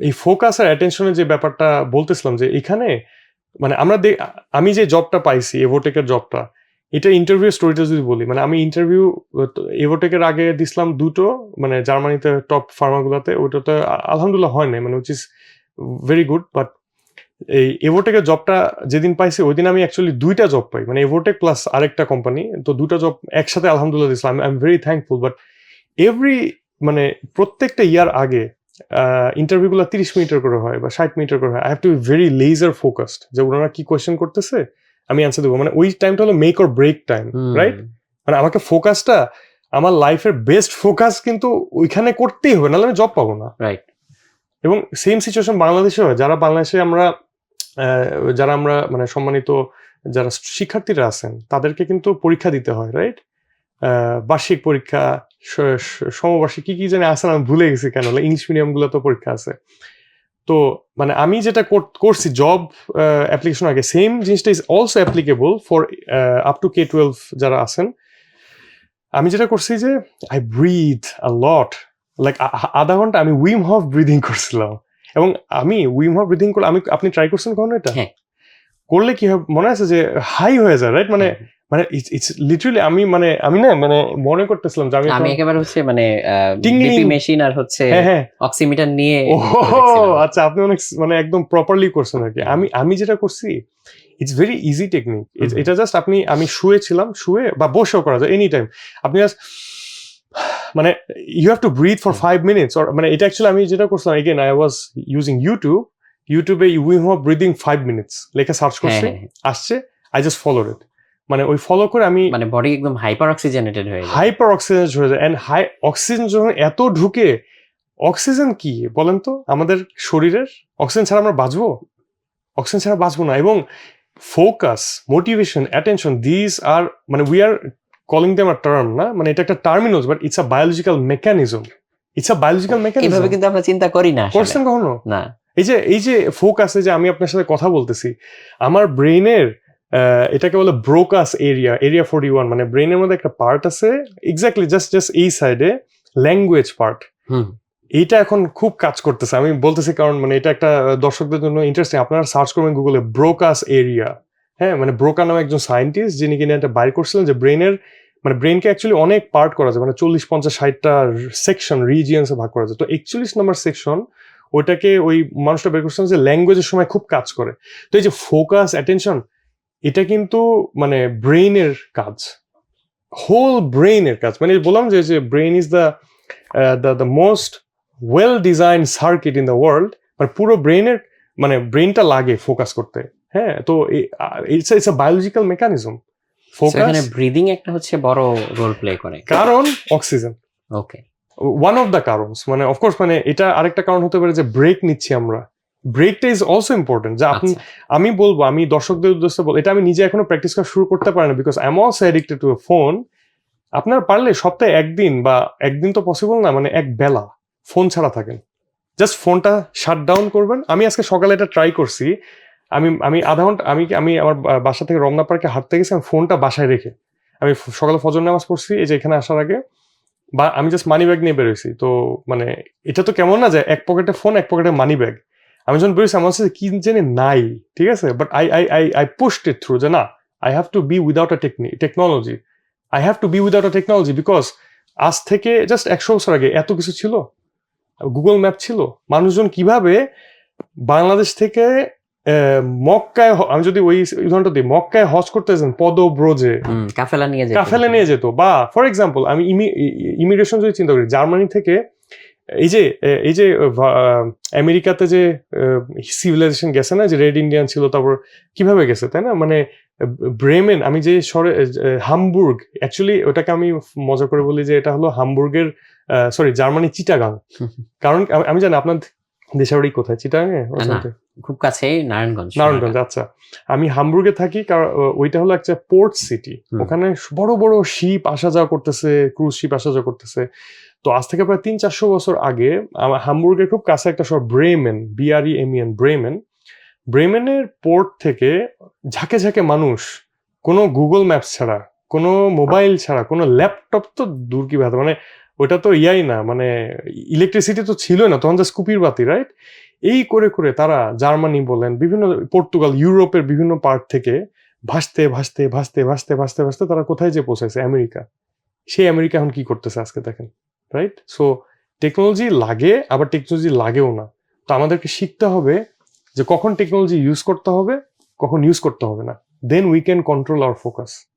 এই ফোকাস আর অ্যাটেনশনের যে ব্যাপারটা বলতেছিলাম যে এখানে মানে আমরা আমি যে জবটা পাইছি এভোটেকের জবটা এটা ইন্টারভিউ স্টোরিটা যদি বলি মানে আমি ইন্টারভিউ এভোটেকের আগে দিছিলাম দুটো মানে জার্মানিতে টপ ফার্মাগুলোতে ওইটাতে আলহামদুলিল্লাহ হয় নাই মানে which is very good but এই এভোটেকের জবটা যেদিন পাইছি ওই দিন আমি অ্যাকচুয়ালি দুইটা জব পাই মানে এভোটেক প্লাস আরেকটা কোম্পানি তো দুটো জব একসাথে আলহামদুলিল্লাহ দিছিলাম I am very thankful but every মানে প্রত্যেকটা ইয়ার আগে ইন্টারভিউগুলো তিরিশ মিনিটের করে হয় বা ষাট মিনিটের করে হয়। I have to be very laser focused যে ওনারা কি কোয়েশ্চেন করতেছে আমি অ্যান্সার দেবো। মানে ওই টাইমটা হলো make or break time right মানে আমাকে ফোকাসটা আমার লাইফের বেস্ট ফোকাস কিন্তু ওইখানে করতেই হবে নাহলে আমি জব পাবো না। রাইট এবং সেম সিচুয়েশন বাংলাদেশে হয়। যারা বাংলাদেশে আমরা যারা আমরা মানে সম্মানিত যারা শিক্ষার্থীরা আছেন তাদেরকে কিন্তু পরীক্ষা দিতে হয় রাইট বার্ষিক পরীক্ষা সমবার্ষিক কি কি জানি আছে আমি ভুলে গেছি কেন ইংলিশ মিডিয়ামগুলো তো পরীক্ষা আছে। তো মানে আমি যেটা করছি জব অ্যাপ্লিকেশন আগে সেম জিনিসটা is also applicable for up to K twelve যারা আছেন। আমি যেটা করছি যে I breathe a lot like আধা ঘণ্টা আমি উইম হফ ব্রিদিং করছিলাম। এবং আমি উইম হফ ব্রিদিং করলে আমি আপনি ট্রাই করছেন কখনো এটা? হ্যাঁ। করলে কি হয় মনে আছে যে হাই হয়ে যায় রাইট মানে মানে ইটস লিটারালি আমি মানে আমি না মানে মনে করতেছিলাম যে আমি আমি একেবারে হচ্ছে মানে বিপি মেশিন আর হচ্ছে হ্যাঁ হ্যাঁ। অক্সিমিটার নিয়ে ও আচ্ছা আপনি অনেক মানে একদম প্রপারলি করছেন আর কি। আমি আমি যেটা করছি ইটস ভেরি ইজি টেকনিক এটা জাস্ট আপনি আমি শুয়ে ছিলাম শুয়ে বা বসেও করা যায় এনি টাইম আপনি জাস্ট মানে you have to breathe for five minutes মানে এটা অ্যাকচুয়ালি আমি যেটা করছিলাম again I was using YouTube ইউটিউবে Wim Hof breathing five minutes লেখা সার্চ হ্যাঁ করছি। আসছে আই জাস্ট ফলো ইট মানে ওই ফলো করে আমি মানে বডি একদম হাইপার অক্সিজেনেটেড হয়ে যায়। হাইপার অক্সিজেন হয়ে যায়। অ্যান্ড হাই অক্সিজেন যখন এত ঢুকে অক্সিজেন কি বলেন তো? আমাদের শরীরের? অক্সিজেন ছাড়া আমরা বাঁচবো? অক্সিজেন ছাড়া বাঁচবো না। এবং ফোকাস মোটিভেশন অ্যাটেনশন দিস আর মানে we are calling them a term না? মানে এটা একটা টার্মিনোস but it's a biological mechanism it's a biological mechanism এইভাবে কিন্তু আমরা চিন্তা করি না। করছেন কখনো? না। এই যে এই যে ফোকাসে যে আমি আপনার সাথে কথা বলতেছি আমার ব্রেনের এটাকে বলে Broca's area area forty one মানে ব্রেনের মধ্যে একটা পার্ট আছে এক্স্যাক্টলি জাস্ট জাস্ট এই সাইডে ল্যাঙ্গুয়েজ পার্ট হুম। এইটা এখন খুব কাজ করতেছে। আমি বলতেছি কারণ মানে এটা একটা দর্শকদের জন্য ইন্টারেস্টিং আপনারা সার্চ করবেন গুগলে ব্রোকাস এরিয়া হ্যাঁ মানে ব্রোকা নামে একজন সায়েন্টিস্ট যিনি কিনা এটা বাইর করছিলেন যে ব্রেনের মানে ব্রেনকে অ্যাকচুয়ালি অনেক পার্ট করা যায়। মানে চল্লিশ পঞ্চাশ ষাটটা সেকশন রিজিয়ন্সে ভাগ করা যায়। তো একচল্লিশ নম্বর সেকশন ওইটাকে ওই মানুষটা বের করছিলেন যে ল্যাঙ্গুয়েজের সময় খুব কাজ করে। তো এই যে ফোকাস অ্যাটেনশন এটা কিন্তু মানে ব্রেইনের কাজ। হোল ব্রেইনের কাজ। মানে বললাম যে যে brain is the the the most well design circuit in the world মানে পুরো ব্রেইনের মানে ব্রেইনটা লাগে ফোকাস করতে। হ্যাঁ তো it's it's a biological mechanism focus এখানে ব্রিদিং একটা হচ্ছে বড় রোল প্লে করে। কারণ oxygen okay one of the কারণ মানে অফকোর্স মানে এটা আরেকটা কারণ হতে পারে যে ব্রেক নিচ্ছি আমরা। ব্রেকটা ইজ অলসো ইম্পর্টেন্ট যে আপনি আচ্ছা। আমি বলব আমি দর্শকদের উদ্দেশ্যে বল এটা আমি নিজে এখনও প্র্যাকটিস করা শুরু করতে পারি না because I am also addicted to phone আপনার পারলে সপ্তাহে একদিন বা একদিন তো পসিবল না মানে এক বেলা ফোন ছাড়া থাকেন। জাস্ট ফোনটা শাট ডাউন করবেন। আমি আজকে সকালে এটা ট্রাই করছি। আমি আমি আধা ঘণ্টা আমি আমি আমার বাসা থেকে রমনা পার্কে হাঁটতে গেছি আমি ফোনটা বাসায় রেখে। আমি সকালে ফজর নামাজ পড়ছি এই যে এখানে আসার আগে। বা আমি জাস্ট মানি ব্যাগ নিয়ে বেরোইছি। তো মানে এটা তো কেমন না যে এক পকেটে ফোন এক পকেটে মানি ব্যাগ আমি যখন আমার কাছে কি জেনে নাই ঠিক আছে? But I I I I post it through যে না I have to be without a technology I have to be without a technology because আজ থেকে জাস্ট একশো বছর আগে এত কিছু ছিল গুগল ম্যাপ ছিল। মানুষজন কীভাবে বাংলাদেশ থেকে মক্কায় আমি যদি ওই উদাহরণটা দিই মক্কায় হজ করতে যেতেন পদব্রজে। কাফেলা নিয়ে যেত। কাফেলে নিয়ে যেত। বা ফর এক্সাম্পল আমি ইমিগ্রেশন যদি চিন্তা করি জার্মানি থেকে এই যে এই যে আমেরিকাতে যে সিভিলাইজেশন গেছে না যে রেড ইন্ডিয়ান ছিল তারপর কীভাবে গেছে তাই না? মানে ব্রেমেন আমি যে সরে হামবুর্গ অ্যাকচুয়ালি ওটাকে আমি মজা করে বলি যে এটা হলো হামবুর্গের সরি জার্মানি চিটাগাং কারণ আমি জানি আপনার দেশের বাড়ি কোথায় চিটাগাঙে না, খুব কাছেই নারায়ণগঞ্জ। নারায়ণগঞ্জ আচ্ছা। আমি হামবুর্গে থাকি কারণ ওইটা হলো একটা পোর্ট সিটি ওখানে বড় বড় শিপ আসা যাওয়া করতেছে ক্রুজ শিপ আসা যাওয়া করতেছে। তো আজ থেকে প্রায় তিন চারশো বছর আগে আমার হামবুর্গের খুব কাছে একটা শহর ব্রেমেন বিআরই এমিয়ান ব্রেমেন ব্রেমেনের পোর্ট থেকে ঝাঁকে ঝাঁকে মানুষ কোনো গুগল ম্যাপস ছাড়া কোনো মোবাইল ছাড়া কোনো ল্যাপটপ তো দূর কি ভাত? মানে ওটা তো ইয়াই না মানে ইলেকট্রিসিটি তো ছিল না, তখন যা স্কুপির বাতি রাইট এই করে করে তারা জার্মানি বলেন, বিভিন্ন পর্তুগাল, ইউরোপের বিভিন্ন পার্ট থেকে ভাসতে ভাসতে ভাসতে ভাসতে ভাসতে ভাসতে তারা কোথায় যে পৌঁছাইছে আমেরিকা। সেই আমেরিকা এখন কি করতেছে আজকে দেখেন রাইট সো টেকনোলজি লাগে, আবার টেকনোলজি লাগেও না। তো আমাদেরকে শিখতে হবে যে কখন টেকনোলজি ইউজ করতে হবে, কখন ইউজ করতে হবে না। Then we can control our focus